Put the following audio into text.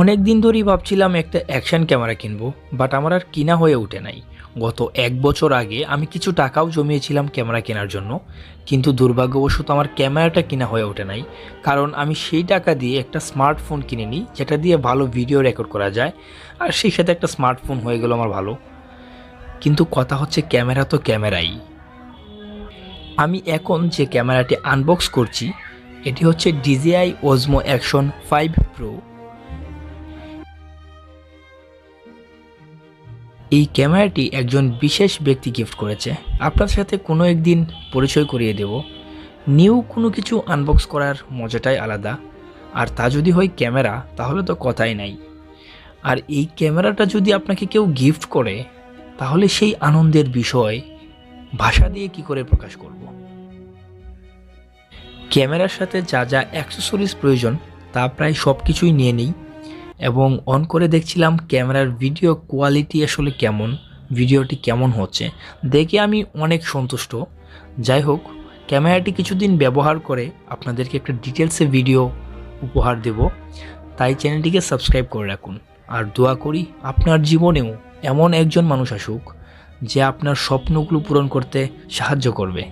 অনেক দিন ধরেই ভাবছিলাম একটা অ্যাকশন ক্যামেরা কিনবো বাট আমার আর কিনা হয়ে ওঠে নাই। গত এক বছর আগে আমি কিছু টাকাও জমিয়েছিলাম ক্যামেরা কেনার জন্য, কিন্তু দুর্ভাগ্যবশত আমার ক্যামেরাটা কিনা হয়ে ওঠে নাই, কারণ আমি সেই টাকা দিয়ে একটা স্মার্টফোন কিনে নিই, যেটা দিয়ে ভালো ভিডিও রেকর্ড করা যায়, আর সেই সাথে একটা স্মার্টফোন হয়ে গেল আমার ভালো। কিন্তু কথা হচ্ছে ক্যামেরা তো ক্যামেরাই। আমি এখন যে ক্যামেরাটি আনবক্স করছি, এটি হচ্ছে DJI Osmo action five pro এই ক্যামেরাটি একজন বিশেষ ব্যক্তি গিফট করেছে। আপনার সাথে কোনো একদিন পরিচয় করিয়ে দেব। নিউ কোনো কিছু আনবক্স করার মজাটাই আলাদা। আর তা যদি হয় ক্যামেরা, তাহলে তো কথাই নাই। আর এই ক্যামেরাটা যদি আপনাকে কেউ গিফট করে, তাহলে সেই আনন্দের বিষয় ভাষা দিয়ে কি করে প্রকাশ করব? ক্যামেরার সাথে যা যা অ্যাক্সেসরিজ প্রয়োজন, তা প্রায় সব কিছুই নিয়ে নিই। এবং অন করে দেখছিলাম ক্যামেরার ভিডিও কোয়ালিটি আসলে কেমন ভিডিওটি কেমন হচ্ছে, দেখে আমি অনেক সন্তুষ্ট। যাই হোক, ক্যামেরাটি কিছুদিন ব্যবহার করে আপনাদেরকে একটা ডিটেলসে ভিডিও উপহার দেব, তাই চ্যানেলটিকে সাবস্ক্রাইব করে রাখুন। আর দোয়া করি আপনার জীবনেও এমন একজন মানুষ আসুক, যে আপনার স্বপ্নগুলো পূরণ করতে সাহায্য করবে।